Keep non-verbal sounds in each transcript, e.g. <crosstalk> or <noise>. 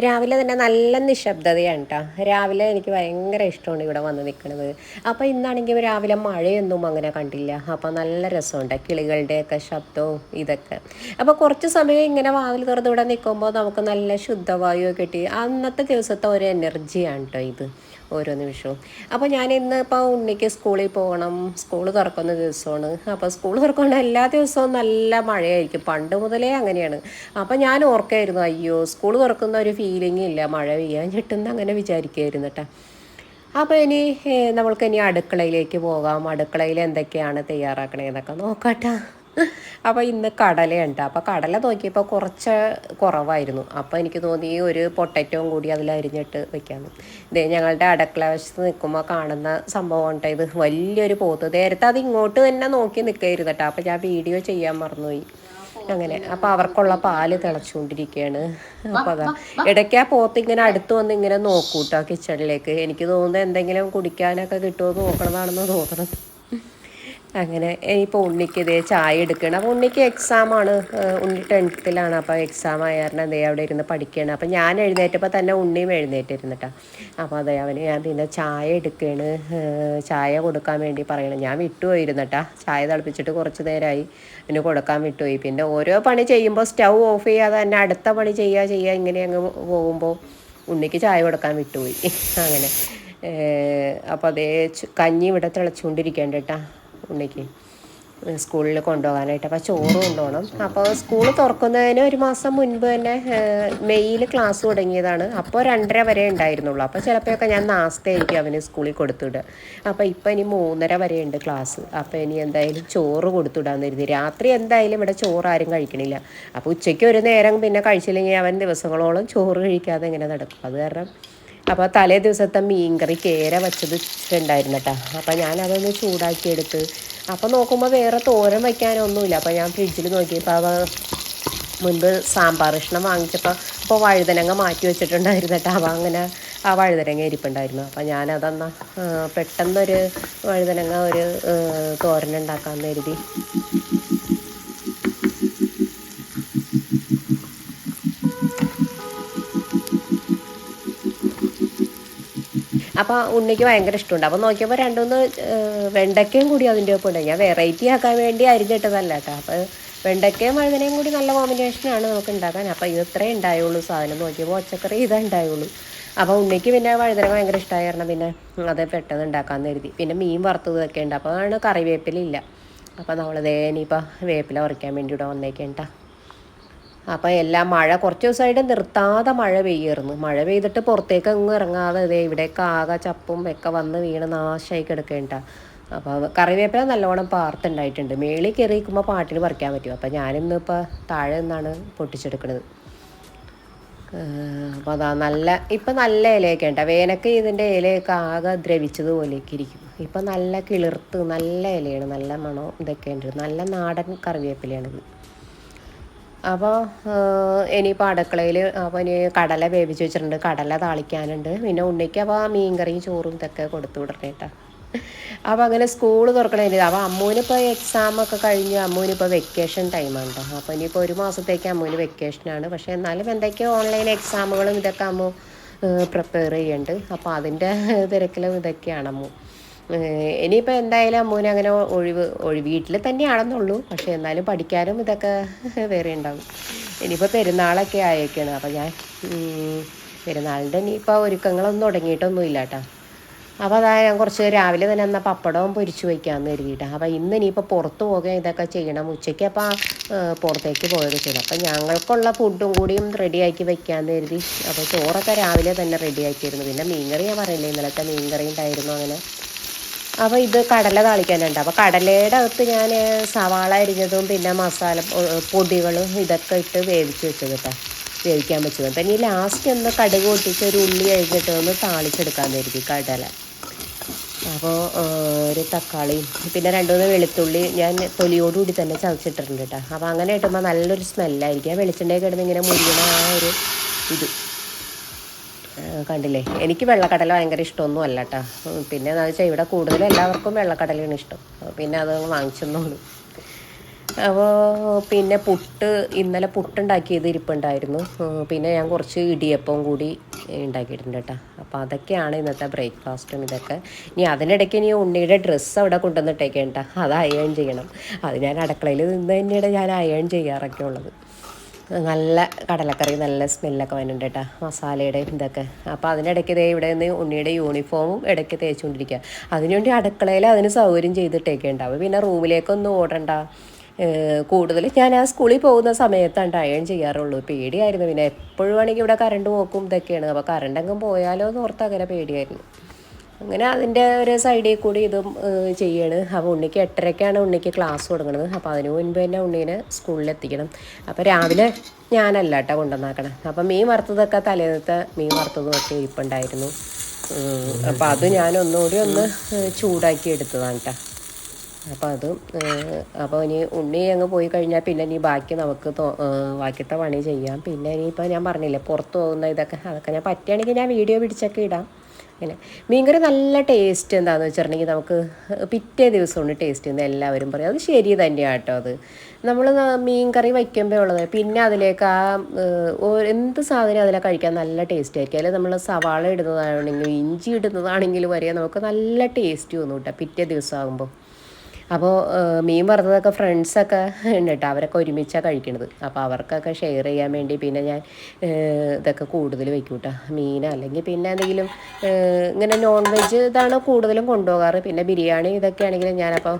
രാവിലെ തന്നെ നല്ല നിശബ്ദതയാണ് കേട്ടോ രാവിലെ എനിക്ക് ഭയങ്കര ഇഷ്ടമാണ് ഇവിടെ വന്ന് നിൽക്കുന്നത് അപ്പോൾ ഇന്നാണെങ്കിൽ രാവിലെ മഴയൊന്നും അങ്ങനെ കണ്ടില്ല. അപ്പോൾ നല്ല രസമുണ്ട് കിളികളുടെയൊക്കെ ശബ്ദവും ഇതൊക്കെ. അപ്പോൾ കുറച്ച് സമയം ഇങ്ങനെ വാതിൽ തുറന്ന് ഇവിടെ നിൽക്കുമ്പോൾ നമുക്ക് നല്ല ശുദ്ധവായു കിട്ടി. അന്നത്തെ ദിവസത്തെ ഒരു എനർജിയാണ് കേട്ടോ ഇത്. ഓരോ നിമിഷവും. അപ്പോൾ ഞാൻ ഇന്ന് ഇപ്പോൾ ഉണ്ണിക്ക് സ്കൂളിൽ പോകണം. സ്കൂൾ തുറക്കുന്ന ദിവസമാണ്. അപ്പോൾ സ്കൂൾ തുറക്കുന്ന എല്ലാ ദിവസവും നല്ല മഴയായിരിക്കും. പണ്ട് മുതലേ അങ്ങനെയാണ്. അപ്പോൾ ഞാൻ ഓർക്കായിരുന്നു അയ്യോ സ്കൂൾ തുറക്കുന്ന ഒരു ഫീലിംഗ് ഇല്ല. മഴ പെയ്യാൻ കിട്ടുന്ന അങ്ങനെ വിചാരിക്കുമായിരുന്നു കേട്ടോ അപ്പോൾ ഇനി നമ്മൾക്ക് ഇനി അടുക്കളയിലേക്ക് പോകാം. അടുക്കളയിൽ എന്തൊക്കെയാണ് തയ്യാറാക്കണേന്നൊക്കെ നോക്കട്ടെ അപ്പോൾ ഇന്ന് കടലയുണ്ട്. അപ്പോൾ കടല നോക്കിയപ്പോൾ കുറച്ച് കുറവായിരുന്നു. അപ്പോൾ എനിക്ക് തോന്നി ഒരു പൊട്ടറ്റോം കൂടി അതിൽ അരിഞ്ഞിട്ട് വെക്കാമെന്ന് ഇതേ ഞങ്ങളുടെ അടുക്കള വശത്ത് നിൽക്കുമ്പോൾ കാണുന്ന സംഭവം ഉണ്ട് ഇത്? വലിയൊരു പോത്ത്. നേരത്തെ അത് ഇങ്ങോട്ട് തന്നെ നോക്കി നിൽക്കായിരുന്നു കേട്ടോ. അപ്പോൾ ഞാൻ വീഡിയോ ചെയ്യാൻ മറന്നുപോയി. അങ്ങനെ. അപ്പോൾ അവർക്കുള്ള പാൽ തിളച്ചുകൊണ്ടിരിക്കുകയാണ്. അപ്പോൾ അതാ. ഇടയ്ക്ക് ആ പോത്ത് ഇങ്ങനെ അടുത്ത് വന്ന് ഇങ്ങനെ നോക്കൂട്ടോ കിച്ചണിലേക്ക്. എനിക്ക് തോന്നുന്നത് എന്തെങ്കിലും കുടിക്കാനൊക്കെ കിട്ടുമോ നോക്കണതാണെന്ന് തോന്നണം. അങ്ങനെ ഇപ്പോൾ ഉണ്ണിക്ക് ഇതേ ചായ എടുക്കണം. അപ്പോൾ ഉണ്ണിക്ക് എക്സാമാണ് ഉണ്ണി ടെൻത്തിലാണ് അപ്പോൾ എക്സാം ആയ കാരണം അതേ അവിടെ ഇരുന്ന് പഠിക്കുകയാണ് അപ്പോൾ ഞാൻ എഴുന്നേറ്റപ്പോൾ തന്നെ ഉണ്ണിയും എഴുന്നേറ്റിരുന്നിട്ടാ. അപ്പോൾ അതെ അവന് ഞാൻ പിന്നെ ചായ എടുക്കുകയാണ് ചായ കൊടുക്കാൻ വേണ്ടി പറയണം. ഞാൻ വിട്ടുപോയിരുന്നട്ടാ ചായ തിളപ്പിച്ചിട്ട് കുറച്ച് നേരമായി പിന്നെ കൊടുക്കാൻ വിട്ടുപോയി പിന്നെ ഓരോ പണി ചെയ്യുമ്പോൾ സ്റ്റൗ ഓഫ് ചെയ്യാതെ തന്നെ അടുത്ത പണി ചെയ്യുക ചെയ്യുക ഇങ്ങനെ അങ്ങ് പോകുമ്പോൾ ഉണ്ണിക്ക് ചായ കൊടുക്കാൻ വിട്ടുപോയി <laughs> അങ്ങനെ. അപ്പോൾ അതേ കഞ്ഞി ഇവിടെ തിളച്ചുകൊണ്ടിരിക്കേണ്ട കേട്ടാ ഉണ്ണിക്ക് സ്കൂളിൽ കൊണ്ടുപോകാനായിട്ട്. അപ്പോൾ ചോറ് കൊണ്ടുപോകണം. അപ്പോൾ സ്കൂൾ തുറക്കുന്നതിന് ഒരു മാസം മുൻപ് തന്നെ മെയ്യിൽ ക്ലാസ് തുടങ്ങിയതാണ്. അപ്പോൾ രണ്ടര വരെ ഉണ്ടായിരുന്നുള്ളൂ. അപ്പോൾ ചിലപ്പോഴൊക്കെ ഞാൻ നാസ്തയായിരിക്കും അവന് സ്കൂളിൽ കൊടുത്തുവിടുക അപ്പോൾ ഇപ്പോൾ ഇനി മൂന്നര വരെ ഉണ്ട് ക്ലാസ്. അപ്പോൾ ഇനി എന്തായാലും ചോറ് കൊടുത്തുവിടാന്ന് കരുതി. രാത്രി എന്തായാലും ഇവിടെ ചോറ് ആരും കഴിക്കണില്ല. അപ്പോൾ ഉച്ചയ്ക്ക് ഒരു നേരം പിന്നെ കഴിച്ചില്ലെങ്കിൽ അവൻ ദിവസങ്ങളോളം ചോറ് കഴിക്കാതെ ഇങ്ങനെ നടക്കും. അത് കാരണം അപ്പോൾ തലേ ദിവസത്തെ മീൻകറി കേര വെച്ചത് ഉണ്ടായിരുന്നു കേട്ടോ അപ്പോൾ ഞാൻ അതൊന്ന് ചൂടാക്കി എടുത്ത് അപ്പോൾ നോക്കുമ്പോൾ വേറെ തോരൻ വയ്ക്കാനൊന്നുമില്ല അപ്പോൾ ഞാൻ ഫ്രിഡ്ജിൽ നോക്കിയപ്പോൾ അവ മുൻപ് സാമ്പാർ കഷ്ണം വാങ്ങിച്ചപ്പോൾ അപ്പോൾ വഴുതനങ്ങ മാറ്റി വെച്ചിട്ടുണ്ടായിരുന്നു കേട്ടോ അപ്പോൾ അങ്ങനെ ആ വഴുതനങ്ങ ഇരിപ്പുണ്ടായിരുന്നു. അപ്പോൾ ഞാനതെന്നാ പെട്ടെന്നൊരു വഴുതനങ്ങ ഒരു തോരൻ ഉണ്ടാക്കാമെന്ന് കരുതി. അപ്പോൾ ഉണ്ണിക്ക് ഭയങ്കര ഇഷ്ടമുണ്ട്. അപ്പോൾ നോക്കിയപ്പോൾ രണ്ടുമൂന്ന് വെണ്ടക്കയും കൂടി അതിന്റെ ഒപ്പം ഉണ്ട് ഞാൻ വെറൈറ്റി ആക്കാൻ വേണ്ടി അരിഞ്ഞിട്ടതല്ല കേട്ടോ. അപ്പോൾ വെണ്ടയ്ക്കയും വഴുതനയും കൂടി നല്ല കോമ്പിനേഷനാണ് നമുക്ക് ഉണ്ടാക്കാൻ. അപ്പോൾ ഇത് ഇത്രേ ഉണ്ടായുള്ളൂ സാധനം. നോക്കിയപ്പോൾ പച്ചക്കറി ഇതേ ഉണ്ടായുള്ളൂ. അപ്പോൾ ഉണ്ണിക്ക് പിന്നെ വഴുതന ഭയങ്കര ഇഷ്ടമായ കാരണം പിന്നെ അത് പെട്ടെന്ന് ഉണ്ടാക്കാമെന്ന് കരുതി. പിന്നെ മീൻ വറുത്തതൊക്കെ ഉണ്ട്. അപ്പോൾ ആണ് കറിവേപ്പിലില്ല അപ്പോൾ നമ്മളതേ ഇനിയിപ്പോൾ വേപ്പില ഉറയ്ക്കാൻ വേണ്ടി ഇവിടെ വന്നേക്കേണ്ട അപ്പോൾ എല്ലാം മഴ കുറച്ച് ദിവസമായിട്ട് നിർത്താതെ മഴ പെയ്യായിരുന്നു. മഴ പെയ്തിട്ട് പുറത്തേക്ക് അങ്ങ് ഇറങ്ങാതെ ഇതേ ഇവിടേക്ക് ആകെ ചപ്പും ഒക്കെ വന്ന് വീണ് നാശമായി കിടക്കേണ്ട അപ്പോൾ കറിവേപ്പില നല്ലോണം പാർത്തുണ്ടായിട്ടുണ്ട്. മേളിൽ കയറി നിൽക്കുമ്പോൾ പാട്ടിന് പറിക്കാൻ പറ്റും അപ്പോൾ ഞാനിന്നിപ്പോൾ താഴെ നിന്നാണ് പൊട്ടിച്ചെടുക്കുന്നത് അപ്പോൾ അതാ നല്ല ഇപ്പം നല്ല ഇലയൊക്കെ ഉണ്ട് വേനൊക്കെ ഇതിന്റെ ഇലയൊക്കെ ആകെ ദ്രവിച്ചതുപോലെയൊക്കെ ഇരിക്കും. ഇപ്പം നല്ല കിളിർത്ത് നല്ല ഇലയാണ് നല്ല മണം ഇതൊക്കെ ഉണ്ട്. നല്ല നാടൻ കറിവേപ്പിലയാണിത്. അപ്പോൾ ഇനിയിപ്പോൾ അടുക്കളയിൽ അപ്പോൾ ഇനി കടല വേവിച്ച് വെച്ചിട്ടുണ്ട്. കടല താളിക്കാനുണ്ട്. പിന്നെ ഉണ്ണിക്ക് അപ്പോൾ മീൻകറിയും ചോറും ഇതൊക്കെ കൊടുത്തു വിടണേ കേട്ടോ അപ്പോൾ അങ്ങനെ സ്കൂൾ തുറക്കണേ അപ്പോൾ അമ്മൂനിപ്പോൾ എക്സാം ഒക്കെ കഴിഞ്ഞ് അമ്മൂനിപ്പോൾ വെക്കേഷൻ ടൈമാണ് കേട്ടോ അപ്പോൾ ഇനിയിപ്പോൾ ഒരു മാസത്തേക്ക് അമ്മൂന് വെക്കേഷനാണ് പക്ഷേ എന്നാലും എന്തൊക്കെയോ ഓൺലൈൻ എക്സാമുകളും ഇതൊക്കെ അമ്മു പ്രിപ്പയർ ചെയ്യുന്നുണ്ട് അപ്പോൾ അതിന്റെ തിരക്കിലും ഇതൊക്കെയാണ് അമ്മു. ഇനിയിപ്പോൾ എന്തായാലും അമ്മൂന് അങ്ങനെ ഒഴിവ് ഒഴിവ് വീട്ടിൽ തന്നെയാണെന്നുള്ളൂ. പക്ഷേ എന്നാലും പഠിക്കാനും ഇതൊക്കെ വേറെ ഉണ്ടാവും. ഇനിയിപ്പോൾ പെരുന്നാളൊക്കെ ആയേക്കാണ്. അപ്പോൾ ഞാൻ പെരുന്നാളിന്റെ ഇനിയിപ്പോൾ ഒരുക്കങ്ങളൊന്നും തുടങ്ങിയിട്ടൊന്നും ഇല്ല കേട്ടോ അപ്പോൾ അതാ ഞാൻ കുറച്ച് രാവിലെ തന്നെ എന്നാൽ പപ്പടവും പൊരിച്ചു വയ്ക്കാമെന്ന് കരുതിയിട്ടാണ് അപ്പോൾ ഇന്ന് ഇനിയിപ്പോൾ പുറത്ത് പോകുക ഇതൊക്കെ ചെയ്യണം. ഉച്ചയ്ക്ക് അപ്പോൾ പുറത്തേക്ക് പോയത് ചെയ്യണം. അപ്പോൾ ഞങ്ങൾക്കുള്ള ഫുഡും കൂടിയും റെഡിയാക്കി വയ്ക്കാമെന്ന് കരുതി. അപ്പോൾ ചോറൊക്കെ രാവിലെ തന്നെ റെഡിയാക്കിയിരുന്നു പിന്നെ മീൻകറി ഞാൻ പറയില്ലേ ഇന്നലത്തെ മീൻകറി ഉണ്ടായിരുന്നു അങ്ങനെ. അപ്പോൾ ഇത് കടല താളിക്കാനുണ്ട്. അപ്പോൾ കടലയുടെ അകത്ത് ഞാൻ സവാള അരിഞ്ഞതും പിന്നെ മസാല പൊടികളും ഇതൊക്കെ ഇട്ട് വേവിച്ച് വെച്ചത് കേട്ടോ വേവിക്കാൻ വെച്ചത്. അപ്പം ഇനി ലാസ്റ്റ് ഒന്ന് കടുക് പൊട്ടിച്ച് ഒരു ഉള്ളി കഴിഞ്ഞിട്ട് ഒന്ന് താളിച്ചെടുക്കാൻ കരുതി കടല. അപ്പോൾ ഒരു തക്കാളിയും പിന്നെ രണ്ട് മൂന്ന് വെളുത്തുള്ളി ഞാൻ തൊലിയോടുകൂടി തന്നെ ചതച്ചിട്ടിട്ടുണ്ട് കേട്ടോ അപ്പോൾ അങ്ങനെ ഇട്ടുമ്പോൾ നല്ലൊരു സ്മെല്ലായിരിക്കും ആ വെളിച്ചെണ്ണയൊക്കെ ഇടുന്ന ഇങ്ങനെ മുരിയണ ആ ഒരു ഇത്. കണ്ടില്ലേ? എനിക്ക് വെള്ളക്കടല ഭയങ്കര ഇഷ്ടമൊന്നും അല്ല കേട്ടോ പിന്നെ എന്താണെന്ന് വെച്ചാൽ ഇവിടെ കൂടുതലും എല്ലാവർക്കും വെള്ളക്കടലയാണ് ഇഷ്ടം. പിന്നെ അത് വാങ്ങിച്ചെന്നുള്ളൂ അപ്പോൾ പിന്നെ പുട്ട് ഇന്നലെ പുട്ടുണ്ടാക്കിയത് ഇരിപ്പുണ്ടായിരുന്നു. പിന്നെ ഞാൻ കുറച്ച് ഇടിയപ്പവും കൂടി ഉണ്ടാക്കിയിട്ടുണ്ട് കേട്ടോ. അപ്പോൾ അതൊക്കെയാണ് ഇന്നത്തെ ബ്രേക്ക്ഫാസ്റ്റും ഇതൊക്കെ. ഇനി അതിനിടയ്ക്ക് ഇനി ഉണ്ണിയുടെ ഡ്രസ്സ് അവിടെ കൊണ്ടുവന്നിട്ടേക്കേണ്ട അത് അയേൺ ചെയ്യണം. അത് ഞാൻ അടുക്കളയിൽ നിന്ന് തന്നെയാണ് ഞാൻ അയേൺ ചെയ്യാറൊക്കെ ഉള്ളത്. നല്ല കടലക്കറി നല്ല സ്മെല്ലൊക്കെ വരുന്നുണ്ട് കേട്ടോ മസാലയുടെ ഇതൊക്കെ. അപ്പോൾ അതിനിടയ്ക്ക് ദേ ഇവിടെ നിന്ന് ഉണ്ണിയുടെ യൂണിഫോമും ഇടയ്ക്ക് തേച്ചുകൊണ്ടിരിക്കുക അതിനുവേണ്ടി അടുക്കളയിൽ അതിന് സൗകര്യം ചെയ്തിട്ടേക്കേ ഉണ്ടാവും പിന്നെ റൂമിലേക്കൊന്നും ഓടണ്ട. കൂടുതൽ ഞാൻ ആ സ്കൂളിൽ പോകുന്ന സമയത്താണ് അയൺ ചെയ്യാറുള്ളൂ. പേടിയായിരുന്നു. പിന്നെ എപ്പോഴും ആണെങ്കിൽ ഇവിടെ കറണ്ട് പോക്കും ഇതൊക്കെയാണ് അപ്പോൾ കറണ്ട് അങ്ങ് പോയാലോ എന്ന് ഓർത്ത് അങ്ങനെ പേടിയായിരുന്നു. അങ്ങനെ അതിന്റെ ഒരു സൈഡിൽ കൂടി ഇതും ചെയ്യാണ്. അപ്പോൾ ഉണ്ണിക്ക് എട്ടരയ്ക്കാണ് ഉണ്ണിക്ക് ക്ലാസ് തുടങ്ങുന്നത്. അപ്പോൾ അതിന് മുൻപ് തന്നെ ഉണ്ണീനെ സ്കൂളിലെത്തിക്കണം അപ്പോൾ രാവിലെ ഞാനല്ല കേട്ടോ കൊണ്ടുവന്നാക്കണം. അപ്പം മീൻ വറുത്തതൊക്കെ തലേന്നത്തെ മീൻ വറുത്തതും ഒക്കെ ഇരിപ്പുണ്ടായിരുന്നു. അപ്പോൾ അത് ഞാൻ ഒന്നുകൂടി ഒന്ന് ചൂടാക്കി എടുത്തതാണ് കേട്ടോ. അപ്പോൾ അത് അപ്പോൾ ഇനി ഉണ്ണി അങ്ങ് പോയി കഴിഞ്ഞാൽ പിന്നെ ഇനി ബാക്കി നമുക്ക് ബാക്കിയിട്ട പണി ചെയ്യാം. പിന്നെ ഇനിയിപ്പോൾ ഞാൻ പറഞ്ഞില്ലേ പുറത്ത് പോകുന്ന ഇതൊക്കെ അതൊക്കെ ഞാൻ പറ്റുകയാണെങ്കിൽ ഞാൻ വീഡിയോ പിടിച്ചൊക്കെ ഇടാം. അങ്ങനെ മീൻകറി നല്ല ടേസ്റ്റ് എന്താണെന്ന് വെച്ചിട്ടുണ്ടെങ്കിൽ നമുക്ക് പിറ്റേ ദിവസമാണ് ടേസ്റ്റ് എന്ന് എല്ലാവരും പറയും അത് ശരി തന്നെയാണ് കേട്ടോ അത്. നമ്മൾ മീൻകറി വയ്ക്കുമ്പോൾ ഉള്ളത്. പിന്നെ അതിലേക്ക് ആ എന്ത് സാധനം അതിലെ കഴിക്കാൻ നല്ല ടേസ്റ്റ് ആയിരിക്കും. അല്ലെങ്കിൽ നമ്മൾ സവാള ഇടുന്നതാണെങ്കിലും ഇഞ്ചി ഇടുന്നതാണെങ്കിലും വരെ നമുക്ക് നല്ല ടേസ്റ്റ് തോന്നും കേട്ടോ പിറ്റേ ദിവസം ആകുമ്പോൾ അപ്പോൾ മീൻ വറുത്തതൊക്കെ ഫ്രണ്ട്സൊക്കെ ഉണ്ട് കേട്ടോ അവരൊക്കെ ഒരുമിച്ചാണ് കഴിക്കണത്. അപ്പോൾ അവർക്കൊക്കെ ഷെയർ ചെയ്യാൻ വേണ്ടി പിന്നെ ഞാൻ ഇതൊക്കെ കൂടുതൽ വെക്കും കേട്ടോ മീൻ അല്ലെങ്കിൽ പിന്നെ എന്തെങ്കിലും ഇങ്ങനെ നോൺ വെജ് ഇതാണ് കൂടുതലും കൊണ്ടുപോകാറ്. പിന്നെ ബിരിയാണി ഇതൊക്കെ ആണെങ്കിലും ഞാനപ്പോൾ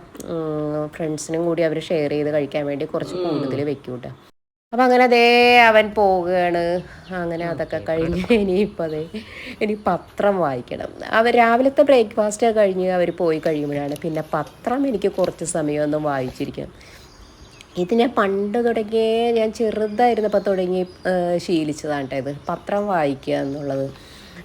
ഫ്രണ്ട്സിനും കൂടി അവർ ഷെയർ ചെയ്ത് കഴിക്കാൻ വേണ്ടി കുറച്ച് കൂടുതൽ വെക്കും കേട്ടോ അപ്പം അങ്ങനെ അതേ അവൻ പോവുകയാണ് അങ്ങനെ അതൊക്കെ കഴിഞ്ഞ് ഇനിയിപ്പോൾ അതെ ഇനി പത്രം വായിക്കണം. അവർ രാവിലത്തെ ബ്രേക്ക്ഫാസ്റ്റ് കഴിഞ്ഞ് അവർ പോയി കഴിയുമ്പോഴാണ് പിന്നെ പത്രം എനിക്ക് കുറച്ച് സമയമൊന്നും വായിച്ചിരിക്കാം. ഇതിനെ പണ്ട് തുടങ്ങിയേ ഞാൻ ചെറുതായിരുന്നപ്പോൾ തുടങ്ങി ശീലിച്ചതാണ് കേട്ടോ ഇത് പത്രം വായിക്കുക എന്നുള്ളത്.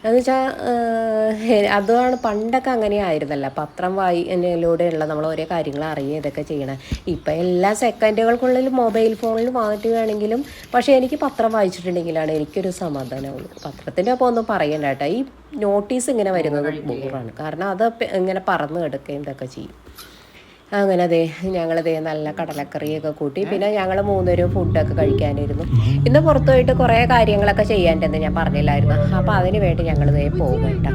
എന്ന് വെച്ചാൽ അതാണ് പണ്ടൊക്കെ അങ്ങനെ ആയിരുന്നല്ല. പത്രം വായിലൂടെയുള്ള നമ്മൾ ഓരോ കാര്യങ്ങൾ അറിയുക ഇതൊക്കെ ചെയ്യണം. ഇപ്പം എല്ലാ സെക്കൻഡുകൾക്കുള്ളിൽ മൊബൈൽ ഫോണിൽ മാറ്റുകയാണെങ്കിലും പക്ഷേ എനിക്ക് പത്രം വായിച്ചിട്ടുണ്ടെങ്കിലാണ് എനിക്കൊരു സമാധാനമുള്ളൂ. പത്രത്തിന്റെ ഒപ്പം ഒന്നും പറയണ്ട കേട്ടോ. ഈ നോട്ടീസ് ഇങ്ങനെ വരുന്നത് ബോറാണ്. കാരണം അത് ഇങ്ങനെ പറന്ന് കിടക്കുകയും ഇതൊക്കെ ചെയ്യും. അങ്ങനെ അതെ ഞങ്ങളതേ നല്ല കടലക്കറിയൊക്കെ കൂട്ടി. പിന്നെ ഞങ്ങൾ മൂന്നുപേരും ഫുഡൊക്കെ കഴിക്കാനിരുന്നു. ഇന്ന് പുറത്തു പോയിട്ട് കുറേ കാര്യങ്ങളൊക്കെ ചെയ്യാണ്ടെന്ന് ഞാൻ പറഞ്ഞില്ലായിരുന്നു. അപ്പോൾ അതിന് വേണ്ടി ഞങ്ങൾ ഇതേ പോകും കേട്ടോ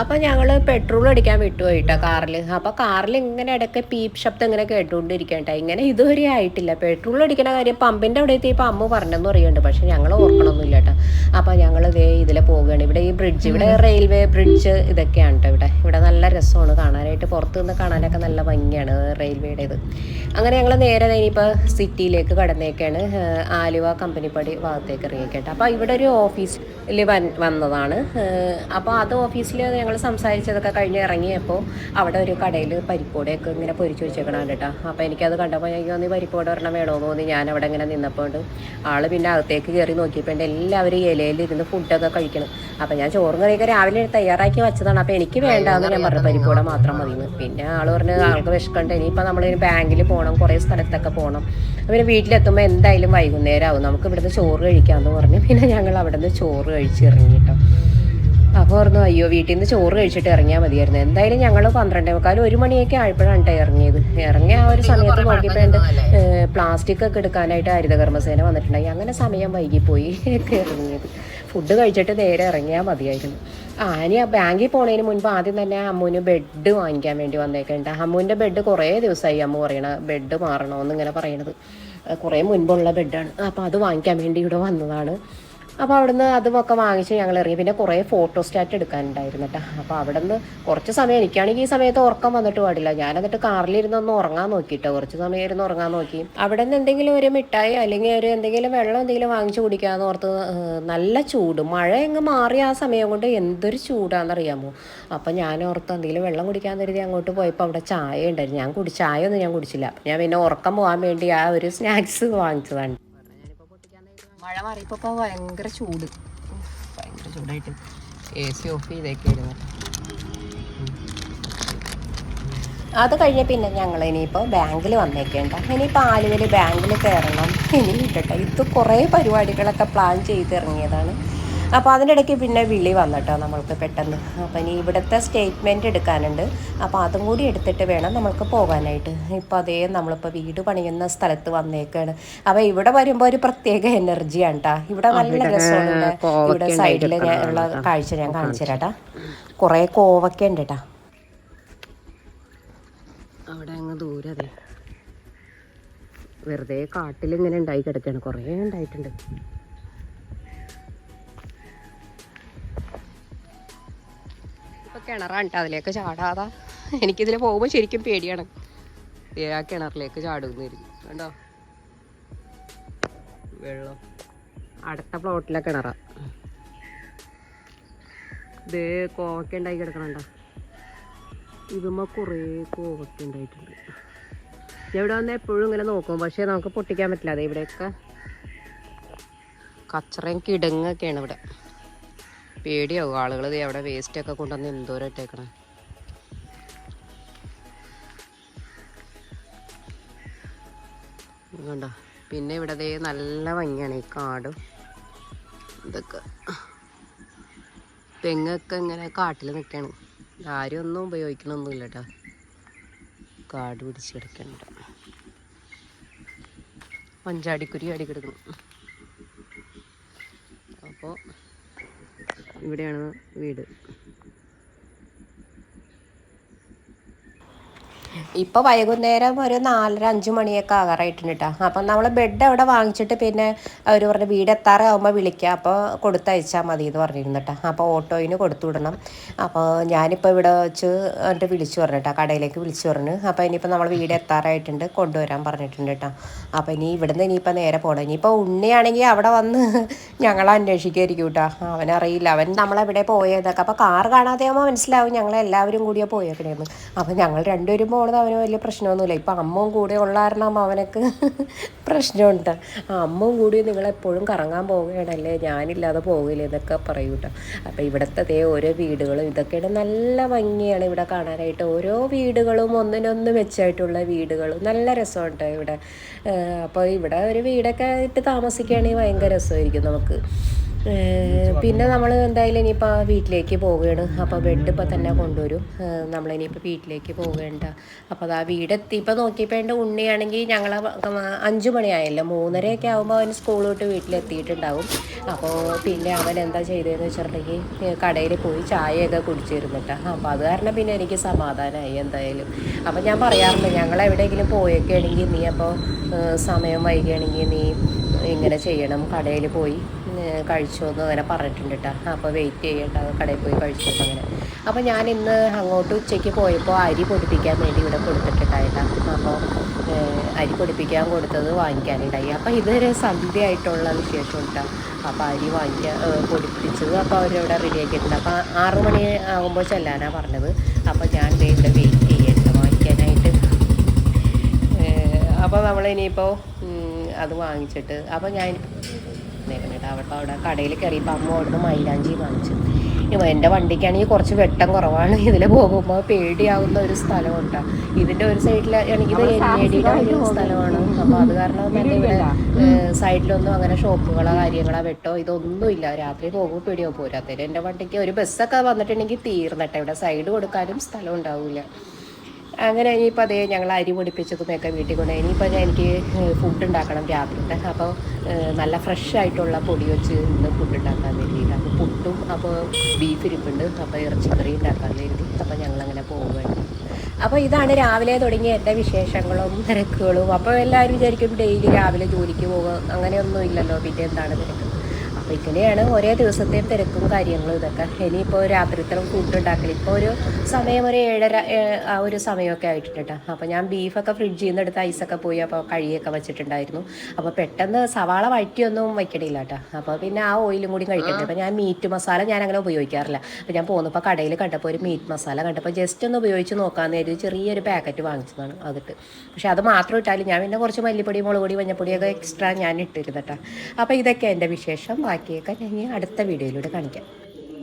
അപ്പോൾ ഞങ്ങൾ പെട്രോൾ അടിക്കാൻ വിട്ടുപോയിട്ടോ കാറിൽ അപ്പോൾ കാറിൽ ഇങ്ങനെ ഇടയ്ക്ക് പീപ്പ് ശബ്ദം ഇങ്ങനെ കേട്ടുകൊണ്ടിരിക്കട്ടെ ഇങ്ങനെ ഇതുവരെ ആയിട്ടില്ല. പെട്രോൾ അടിക്കുന്ന കാര്യം പമ്പിന്റെ അവിടെ എത്തിയപ്പോൾ അമ്മ പറഞ്ഞെന്ന് പറയുന്നുണ്ട്. പക്ഷെ ഞങ്ങൾ ഓർക്കണമൊന്നുമില്ല കേട്ടോ അപ്പോൾ ഞങ്ങൾ ഇതേ ഇതിലെ പോവുകയാണ്. ഇവിടെ ഈ ബ്രിഡ്ജ് ഇവിടെ റെയിൽവേ ബ്രിഡ്ജ് ഇതൊക്കെയാണ് കേട്ടോ ഇവിടെ. ഇവിടെ നല്ല രസമാണ് കാണാനായിട്ട്. പുറത്തു നിന്ന് കാണാനൊക്കെ നല്ല ഭംഗിയാണ് റെയിൽവേയുടേത് അങ്ങനെ ഞങ്ങൾ നേരെ ഇനിയിപ്പോൾ സിറ്റിയിലേക്ക് കടന്നേക്കാണ്. ആലുവ കമ്പനിപ്പടി ഭാഗത്തേക്ക് ഇറങ്ങിക്കേട്ടോ അപ്പോൾ ഇവിടെ ഒരു ഓഫീസിൽ വന്നതാണ്. അപ്പോൾ അത് ഓഫീസിൽ ഞങ്ങൾ സംസാരിച്ചതൊക്കെ കഴിഞ്ഞ് ഇറങ്ങിയപ്പോൾ അവിടെ ഒരു കടയിൽ പരിപ്പോടെയൊക്കെ ഇങ്ങനെ പൊരിച്ച് വെച്ചേക്കണം കേട്ടോ. അപ്പോൾ എനിക്കത് കണ്ടപ്പോൾ എനിക്ക് തോന്നി പരിപ്പോടെ ഒരെണ്ണം വേണോ തോന്നി ഞാൻ അവിടെ ഇങ്ങനെ നിന്നപ്പോൾ ആൾ പിന്നെ അകത്തേക്ക് കയറി നോക്കിയപ്പോൾ എന്റെ എല്ലാവരും ഇലയിലിരുന്ന് ഫുഡൊക്കെ കഴിക്കണം. അപ്പോൾ ഞാൻ ചോറും കറിയൊക്കെ രാവിലെ തയ്യാറാക്കി വെച്ചതാണ്. അപ്പോൾ എനിക്ക് വേണ്ടാന്ന് ഞാൻ പറഞ്ഞു പരിപ്പോടെ മാത്രം മതിയെന്ന്. പിന്നെ ആൾ പറഞ്ഞ് ആൾക്ക് വിശക്കണ്ട ഇനിയിപ്പോൾ നമ്മൾ ബാങ്കിൽ പോകണം കുറേ സ്ഥലത്തൊക്കെ പോകണം പിന്നെ വീട്ടിലെത്തുമ്പോൾ എന്തായാലും വൈകുന്നേരം ആവും നമുക്ക് ഇവിടുന്ന് ചോറ് കഴിക്കാമെന്ന് പറഞ്ഞു പിന്നെ ഞങ്ങൾ അവിടെ നിന്ന് ചോറ് കഴിച്ചിറങ്ങി കേട്ടോ. അപ്പോൾ ഓർന്നു അയ്യോ വീട്ടിൽ നിന്ന് ചോറ് കഴിച്ചിട്ട് ഇറങ്ങിയാൽ മതിയായിരുന്നു. എന്തായാലും ഞങ്ങൾ പന്ത്രണ്ടേ മുക്കാൽ ഒരു മണിയൊക്കെ ആയപ്പോഴാണ് കേട്ടോ ഇറങ്ങിയത്. ഇറങ്ങിയ ആ ഒരു സമയത്ത് നോക്കിയപ്പോൾ എന്റെ പ്ലാസ്റ്റിക് ഒക്കെ എടുക്കാനായിട്ട് ഹരിതകർമ്മസേന വന്നിട്ടുണ്ടായി. അങ്ങനെ സമയം വൈകിപ്പോയി <laughs> ഒക്കെ ഇറങ്ങിയത്. ഫുഡ് കഴിച്ചിട്ട് നേരെ ഇറങ്ങിയാൽ മതിയായിരുന്നു. ആനി ഇനി ആ ബാങ്കിൽ പോണതിന് മുൻപ് ആദ്യം തന്നെ അമ്മുവിന് ബെഡ് വാങ്ങിക്കാൻ വേണ്ടി വന്നേക്കുന്നുണ്ട് അമ്മുവിന്റെ ബെഡ് കുറേ ദിവസമായി അമ്മ പറയണ ബെഡ് മാറണമെന്ന് ഇങ്ങനെ പറയണത്. കുറേ മുൻപുള്ള ബെഡാണ്. അപ്പോൾ അത് വാങ്ങിക്കാൻ വേണ്ടി ഇവിടെ വന്നതാണ്. അപ്പോൾ അവിടുന്ന് അതുമൊക്കെ വാങ്ങിച്ച് ഞങ്ങൾ ഇറങ്ങി. പിന്നെ കുറേ ഫോട്ടോ സ്റ്റാറ്റ് എടുക്കാനുണ്ടായിരുന്നു കേട്ടോ. അപ്പോൾ അവിടെ നിന്ന് കുറച്ച് സമയം എനിക്കാണെങ്കിൽ ഈ സമയത്ത് ഉറക്കം വന്നിട്ട് പാടില്ല. ഞാൻ എന്നിട്ട് കാറിലിരുന്ന് ഒന്ന് ഉറങ്ങാൻ നോക്കിയിട്ടോ കുറച്ച് സമയം ഇരുന്ന് ഉറങ്ങാൻ നോക്കി. അവിടെ നിന്ന് എന്തെങ്കിലും ഒരു മിഠായി അല്ലെങ്കിൽ ഒരു എന്തെങ്കിലും വെള്ളം എന്തെങ്കിലും വാങ്ങിച്ചു കുടിക്കാമെന്ന് ഓർത്ത് നല്ല ചൂട്. മഴ അങ്ങ് മാറിയ ആ സമയം കൊണ്ട് എന്തൊരു ചൂടാണെന്നറിയാമോ അപ്പം ഞാൻ ഓർത്ത് എന്തെങ്കിലും വെള്ളം കുടിക്കാൻ കരുതി അങ്ങോട്ട് പോയപ്പോൾ അവിടെ ചായ ഉണ്ടായിരുന്നു. ഞാൻ കുടി ചായ ഒന്നും ഞാൻ കുടിച്ചില്ല. ഞാൻ പിന്നെ ഉറക്കം പോകാൻ വേണ്ടി ആ ഒരു സ്നാക്സ് വാങ്ങിച്ചതാണ്. മഴ മാറിയപ്പോൾ ഭയങ്കര ചൂട്. ഭയങ്കര ചൂടായിട്ട് എ സി ഓഫ് ചെയ്തേക്കായിരുന്നു അത് കഴിഞ്ഞ പിന്നെ ഞങ്ങൾ ഇനിയിപ്പോൾ ബാങ്കിൽ വന്നേക്കേണ്ട ഇനിയിപ്പോൾ ആലുവയിൽ ബാങ്കിൽ കയറണം ഇനി കേട്ടോ ഇത് കുറേ പരിപാടികളൊക്കെ പ്ലാൻ ചെയ്തിറങ്ങിയതാണ്. അപ്പോൾ അതിന്റെ ഇടയ്ക്ക് പിന്നെ വിളി വന്നിട്ടോ നമ്മൾക്ക് പെട്ടെന്ന്. അപ്പോൾ ഇനി ഇവിടുത്തെ സ്റ്റേറ്റ്മെന്റ് എടുക്കാനുണ്ട്. അപ്പോൾ അതും കൂടി എടുത്തിട്ട് വേണം നമ്മൾക്ക് പോകാനായിട്ട്. ഇപ്പോൾ അതേ നമ്മളിപ്പോൾ വീട് പണിയുന്ന സ്ഥലത്ത് വന്നേക്കാണ്. അപ്പോൾ ഇവിടെ വരുമ്പോൾ ഒരു പ്രത്യേക എനർജിയാണ് കേട്ടോ ഇവിടെ നല്ല രസമാണ് ഇവിടെ. സൈഡിൽ സൈഡിൽ ഉള്ള കാഴ്ച ഞാൻ കാണിച്ചു. തരാട്ടാ. കുറേ കോവക്ക ഉണ്ട് കേട്ടോ അവിടെ അങ്ങ് ദൂരെ വെറുതെ കാട്ടിലിങ്ങനെ ഉണ്ടായി കിടക്കുകയാണ് കുറേ ഉണ്ടായിട്ടുണ്ട്. കിണറാണ് കേട്ടോ അതിലേക്ക് ചാടാതാ. എനിക്കിതിൽ പോകുമ്പോൾ ശരിക്കും പേടിയാണ്. ആ കിണറിലേക്ക് ചാടുന്നിരിക്കും കണ്ടോ? വെള്ളം. അടുത്ത പ്ലോട്ടിലെ കിണറാ. ഇത് കോവക്ക ഉണ്ടായി കിടക്കണണ്ട ഇതുമ്മ കുറേ കോവക്ക ഉണ്ടായിട്ടുണ്ട്. എവിടെ ഇവിടെ വന്ന് എപ്പോഴും ഇങ്ങനെ നോക്കും. പക്ഷേ നമുക്ക് പൊട്ടിക്കാൻ പറ്റില്ല. അതെ ഇവിടെയൊക്കെ കച്ചറയും കിടങ്ങൊക്കെയാണ് ഇവിടെ. പേടിയാവും. ആളുകൾ എവിടെ വേസ്റ്റ് ഒക്കെ കൊണ്ടുവന്ന് എന്തോരം ഇട്ടേക്കണേ. കണ്ടോ? പിന്നെ ഇവിടെ ദേ നല്ല ഭംഗിയാണ് ഈ കാടും. ഇതൊക്കെ. തെങ്ങൊക്കെ ഇങ്ങനെ കാട്ടിൽ നിൽക്കുകയാണ് ആരും ഒന്നും ഉപയോഗിക്കണമൊന്നുമില്ല കേട്ടോ കാട് പിടിച്ച് കിടക്കണ്ട പഞ്ചാടിക്കുരി അടി അപ്പോൾ ഇവിടെയാണ് വീട്. ഇപ്പോൾ വൈകുന്നേരം ഒരു നാലര അഞ്ച് മണിയൊക്കെ ആകാറായിട്ടുണ്ട് കേട്ടോ അപ്പം നമ്മൾ ബെഡ് അവിടെ വാങ്ങിച്ചിട്ട് പിന്നെ അവർ പറഞ്ഞു വീട് എത്താറാകുമ്പോൾ വിളിക്കുക അപ്പോൾ കൊടുത്തയച്ചാൽ മതി എന്ന് പറഞ്ഞിരുന്നു കേട്ടോ അപ്പോൾ ഓട്ടോയിന് കൊടുത്തു വിടണം. അപ്പോൾ ഞാനിപ്പോൾ ഇവിടെ വെച്ച് എന്നിട്ട് വിളിച്ചു പറഞ്ഞു കേട്ടോ കടയിലേക്ക് വിളിച്ചു പറഞ്ഞു. അപ്പോൾ ഇനിയിപ്പോൾ നമ്മൾ വീട് എത്താറായിട്ടുണ്ട് കൊണ്ടുവരാൻ പറഞ്ഞിട്ടുണ്ട് കേട്ടോ അപ്പോൾ ഇനി ഇവിടുന്ന് ഇനിയിപ്പോൾ നേരെ പോകണം ഇനിയിപ്പോൾ ഉണ്ണിയാണെങ്കിൽ അവിടെ വന്ന് ഞങ്ങളെ അന്വേഷിക്കുമായിരിക്കും കേട്ടോ അവനറിയില്ല. അവൻ നമ്മളെവിടെ പോയതൊക്കെ അപ്പോൾ കാർ കാണാതെ ആകുമ്പോൾ മനസ്സിലാവും ഞങ്ങളെല്ലാവരും കൂടിയാണ് പോയേക്കണേന്ന്. അപ്പോൾ ഞങ്ങൾ രണ്ടുപേരും പോണത് അവന് വലിയ പ്രശ്നമൊന്നുമില്ല. ഇപ്പം അമ്മവും കൂടെ ഉള്ള കാരണം അവനക്ക് <laughs> പ്രശ്നമുണ്ട്. ആ അമ്മവും കൂടി നിങ്ങളെപ്പോഴും കറങ്ങാൻ പോവുകയാണല്ലേ? ഞാനില്ലാതെ പോകില്ല എന്നൊക്കെ പറയൂ കേട്ടോ അപ്പോൾ ഇവിടുത്തെ ഓരോ വീടുകളും ഇതൊക്കെയാണ് നല്ല ഭംഗിയാണ് ഇവിടെ കാണാനായിട്ട്. ഓരോ വീടുകളും ഒന്നിനൊന്ന് മെച്ചമായിട്ടുള്ള വീടുകളും. നല്ല രസമുണ്ട് ഇവിടെ. അപ്പോൾ ഇവിടെ ഒരു വീടൊക്കെ ആയിട്ട് താമസിക്കുകയാണെങ്കിൽ ഭയങ്കര രസമായിരിക്കും നമുക്ക്. പിന്നെ നമ്മൾ എന്തായാലും ഇനിയിപ്പോൾ വീട്ടിലേക്ക് പോവുകയാണ്. അപ്പോൾ ബെഡ് ഇപ്പോൾ തന്നെ കൊണ്ടുവരും. നമ്മൾ നമ്മളിനിയിപ്പോൾ വീട്ടിലേക്ക് പോകേണ്ട അപ്പോൾ അത് വീടെത്തി. ഇപ്പോൾ നോക്കിയപ്പോൾ എന്റെ ഉണ്ണിയാണെങ്കിൽ ഞങ്ങൾ അഞ്ച് മണിയായല്ലോ. മൂന്നരയൊക്കെ ആകുമ്പോൾ അവൻ സ്കൂൾ വിട്ട് വീട്ടിലെത്തിയിട്ടുണ്ടാവും. അപ്പോൾ പിന്നെ അവൻ എന്താ ചെയ്തതെന്ന് വെച്ചിട്ടുണ്ടെങ്കിൽ കടയിൽ പോയി ചായയൊക്കെ കുടിച്ചിരുന്നിട്ട്. അപ്പോൾ അത് കാരണം പിന്നെ എനിക്ക് സമാധാനമായി എന്തായാലും. അപ്പോൾ ഞാൻ പറയാറുണ്ട് ഞങ്ങൾ എവിടെയെങ്കിലും പോയൊക്കെ ആണെങ്കിൽ നീ അപ്പോൾ സമയം വൈകുകയാണെങ്കിൽ നീ ഇങ്ങനെ ചെയ്യണം. കടയിൽ പോയി കഴിച്ചോ എന്ന് അങ്ങനെ പറഞ്ഞിട്ടുണ്ട് കേട്ടോ അപ്പോൾ വെയിറ്റ് ചെയ്യണ്ട. കടയിൽ പോയി കഴിച്ചോ അങ്ങനെ. അപ്പോൾ ഞാൻ ഇന്ന് അങ്ങോട്ട് ഉച്ചയ്ക്ക് പോയപ്പോൾ അരി പൊടിപ്പിക്കാൻ വേണ്ടി ഇവിടെ കൊടുത്തിട്ടുണ്ടായിട്ടാ അപ്പോൾ അരി പൊടിപ്പിക്കാൻ കൊടുത്തത് വാങ്ങിക്കാനുണ്ടായി. അപ്പോൾ ഇതൊരു സന്ധ്യയായിട്ടുള്ള വിശേഷം കേട്ടോ അപ്പോൾ അരി വാങ്ങിക്കാൻ പൊടിപ്പിച്ചത് അപ്പോൾ അവരവിടെ റെഡി ആക്കിയിട്ടുണ്ട്. അപ്പോൾ ആറു മണി ആകുമ്പോൾ ചെല്ലാനാണ് പറഞ്ഞത്. അപ്പോൾ ഞാൻ ഇവിടെ വെയിറ്റ് ചെയ്യണ്ട. വാങ്ങിക്കാനായിട്ട്. അപ്പോൾ നമ്മൾ ഇനിയിപ്പോൾ അത് വാങ്ങിച്ചിട്ട് അപ്പോൾ ഞാൻ കേട്ടോ അവിടെ അവിടെ കടയിൽ കയറിയപ്പോൾ അമ്മ അവിടുന്ന് മൈലാഞ്ചി വാങ്ങിച്ചു. എന്റെ വണ്ടിക്കാണെങ്കിൽ കുറച്ച് വെട്ടം കുറവാണ്. ഇതിൽ പോകുമ്പോൾ പേടിയാവുന്ന ഒരു സ്ഥലം കേട്ടോ ഇതിന്റെ ഒരു സൈഡിൽ ഇത് എൻ ഒരു സ്ഥലമാണ്. അപ്പോൾ അത് കാരണം തന്നെ ഇവിടെ സൈഡിലൊന്നും അങ്ങനെ ഷോപ്പുകളോ കാര്യങ്ങളോ വെട്ടോ ഇതൊന്നും ഇല്ല. രാത്രി പോകുമ്പോൾ പേടിയാവും. പോരാത്തതിന് എന്റെ വണ്ടിക്ക് ഒരു ബസ്സൊക്കെ വന്നിട്ടുണ്ടെങ്കിൽ തീർന്നട്ടെ. ഇവിടെ സൈഡ് കൊടുക്കാനും സ്ഥലം ഉണ്ടാവില്ല അങ്ങനെ ഇനിയിപ്പോൾ അതേ ഞങ്ങൾ അരി പൊടിപ്പിച്ചതുമൊക്കെ വീട്ടിൽ കൊണ്ട് ഇനിയിപ്പോൾ എനിക്ക് ഫുഡ് ഉണ്ടാക്കണം രാത്രിത്തെ അപ്പോൾ നല്ല ഫ്രഷ് ആയിട്ടുള്ള പൊടി വെച്ച് ഇന്ന് ഫുഡ് ഉണ്ടാക്കാൻ വേണ്ടിയിട്ട്. അപ്പോൾ പുട്ടും അപ്പോൾ ബീഫ് ഇരിപ്പുണ്ട്. അപ്പോൾ ഇറച്ചിക്കറി ഉണ്ടാക്കാൻ വേണ്ടി അപ്പോൾ ഞങ്ങളങ്ങനെ പോവുകയാണ്. അപ്പോൾ ഇതാണ് രാവിലെ തുടങ്ങിയ എന്റെ വിശേഷങ്ങളും തിരക്കുകളും. അപ്പോൾ എല്ലാവരും വിചാരിക്കും ഡെയിലി രാവിലെ ജോലിക്ക് പോകുക അങ്ങനെയൊന്നും ഇല്ലല്ലോ. പിന്നെ എന്താണ് തിരക്ക് അപ്പോൾ ഇങ്ങനെയാണ് ഒരേ ദിവസത്തെയും തിരക്കും കാര്യങ്ങളും ഇതൊക്കെ. ഇനിയിപ്പോൾ രാത്രിത്തരം ഫുഡ് ഉണ്ടാക്കൽ ഇപ്പോൾ ഒരു സമയം ഒരു ഏഴര ആ ഒരു സമയമൊക്കെ ആയിട്ടുണ്ട് അപ്പോൾ ഞാൻ ബീഫൊക്കെ ഫ്രിഡ്ജിൽ നിന്ന് എടുത്ത് ഐസൊക്കെ പോയി അപ്പോൾ കഴിയൊക്കെ വെച്ചിട്ടുണ്ടായിരുന്നു. അപ്പോൾ പെട്ടെന്ന് സവാള വഴറ്റിയൊന്നും വയ്ക്കണില്ല കേട്ടോ അപ്പോൾ പിന്നെ ആ ഓയിലും കൂടി കഴിക്കട്ടെ അപ്പോൾ ഞാൻ മീറ്റ് മസാല ഞാൻ അങ്ങനെ ഉപയോഗിക്കാറില്ല. അപ്പോൾ ഞാൻ പോന്നപ്പോൾ കടയിൽ കണ്ടപ്പോൾ ഒരു മീറ്റ് മസാല കണ്ടപ്പോൾ ജസ്റ്റ് ഒന്ന് ഉപയോഗിച്ച് നോക്കാമെന്ന് കരുതി ചെറിയൊരു പാക്കറ്റ് വാങ്ങിച്ചതാണ് അതിട്ട്. പക്ഷേ അത് മാത്രം ഇട്ടാലും ഞാൻ പിന്നെ കുറച്ച് മല്ലിപ്പൊടി മുളക് പൊടി മഞ്ഞപ്പൊടിയൊക്കെ എക്സ്ട്രാ ഞാൻ ഇട്ടിരുന്നു കേട്ടോ അപ്പോൾ ഇതൊക്കെ എന്റെ വിശേഷം. ബാക്കിയൊക്കെ ഞാൻ അടുത്ത വീഡിയോയിലൂടെ കാണിക്കാം.